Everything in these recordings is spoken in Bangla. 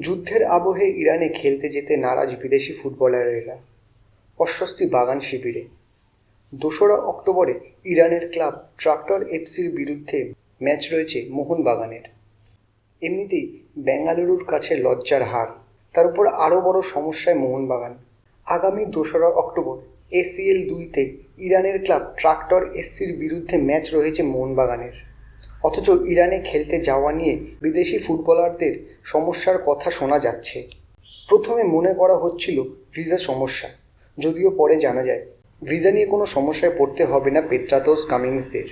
যুদ্ধের আবহে ইরানে খেলতে যেতে নারাজ বিদেশি ফুটবলারেরা। অস্বস্তি বাগান শিবিরে। দোসরা অক্টোবরে ইরানের ক্লাব ট্রাক্টর এফসির বিরুদ্ধে ম্যাচ রয়েছে মোহনবাগানের। এমনিতেই বেঙ্গালুরুর কাছে লজ্জার হার। তার উপর আরও বড় সমস্যায় মোহনবাগান। আগামী দোসরা অক্টোবর এসিএল দুইতে ইরানের ক্লাব ট্রাক্টর এসসির বিরুদ্ধে ম্যাচ রয়েছে মোহনবাগানের। অথচ ইরানে খেলতে যাওয়া নিয়ে বিদেশি ফুটবলারদের সমস্যার কথা শোনা যাচ্ছে। প্রথমে মনে করা হচ্ছিল ভিসা সমস্যা, যদিও পরে জানা যায়, ভিসা নিয়ে কোনো সমস্যায় পড়তে হবে না পেট্রাতোস কামিংসদের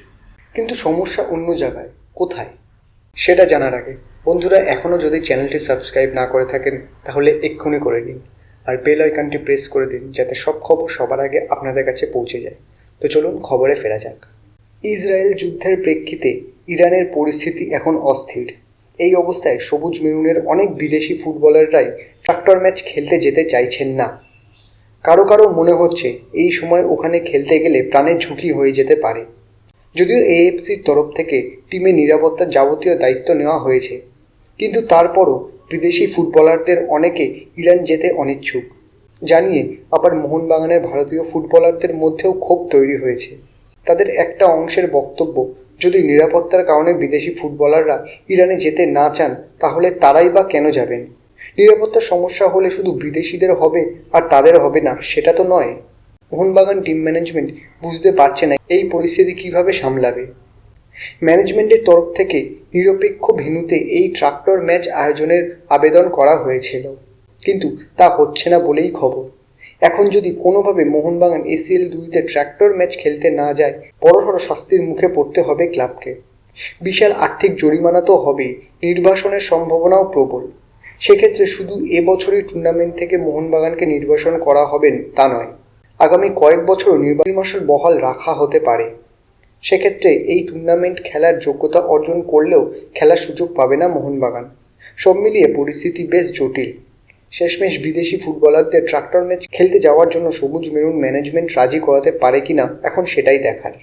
কিন্তু সমস্যা অন্য জায়গায়, কোথায়? সেটা জানার আগে, বন্ধুরা, এখনও যদি চ্যানেলটি সাবস্ক্রাইব না করে থাকেন, তাহলে এক্ষুনি করে নিন আর বেল আইকনটি প্রেস করে দিন, যাতে সব খবর সবার আগে আপনাদের কাছে পৌঁছে যায়। তো চলুন খবরে ফেরা যাক। ইসরায়েল যুদ্ধের প্রেক্ষিতে ইরানের পরিস্থিতি এখন অস্থির। এই অবস্থায় সবুজ মেরুনের অনেক বিদেশি ফুটবলাররাই ট্রাক্টর ম্যাচ খেলতে যেতে চাইছেন না। কারও কারও মনে হচ্ছে এই সময় ওখানে খেলতে গেলে প্রাণের ঝুঁকি হয়ে যেতে পারে। যদিও এএফসির তরফ থেকে টিমের নিরাপত্তার যাবতীয় দায়িত্ব নেওয়া হয়েছে। কিন্তু তারপরও বিদেশি ফুটবলারদের অনেকে ইরান যেতে অনিচ্ছুক। জানিয়ে আবার মোহনবাগানের ভারতীয় ফুটবলারদের মধ্যেও ক্ষোভ তৈরি হয়েছে। তাদের একটা অংশের বক্তব্য যদি নিরাপত্তার কারণে বিদেশি ফুটবলাররা ইরানে যেতে না চান, তাহলে তারাই বা কেন যাবেন? নিরাপত্তার সমস্যা হলে শুধু বিদেশিদের হবে আর তাদের হবে না, সেটা তো নয়। মোহনবাগান টিম ম্যানেজমেন্ট বুঝতে পারছে না এই পরিস্থিতি কীভাবে সামলাবে। ম্যানেজমেন্টের তরফ থেকে নিরপেক্ষ ভেন্যুতে এই ট্রাক্টর ম্যাচ আয়োজনের আবেদন করা হয়েছিল। কিন্তু তা হচ্ছে না বলেই খবর। এখন যদি কোনোভাবে মোহনবাগান এসিএল দুইতে ট্র্যাক্টর ম্যাচ খেলতে না যায়, বড়সড় শাস্তির মুখে পড়তে হবে ক্লাবকে। বিশাল আর্থিক জরিমানা তো হবেই, নির্বাসনের সম্ভাবনাও প্রবল। সেক্ষেত্রে শুধু এবছরই টুর্নামেন্ট থেকে মোহনবাগানকে নির্বাসন করা হবে তা নয়, আগামী কয়েক বছরও নির্বাচন বহাল রাখা হতে পারে। সেক্ষেত্রে এই টুর্নামেন্ট খেলার যোগ্যতা অর্জন করলেও খেলার সুযোগ পাবে না মোহনবাগান। সব মিলিয়ে পরিস্থিতি বেশ জটিল। শেষমেশ বিদেশি ফুটবলারদের ট্রাক্টর ম্যাচ খেলতে যাওয়ার জন্য সবুজ মেরুন ম্যানেজমেন্ট রাজি করাতে পারে কিনা, এখন সেটাই দেখার।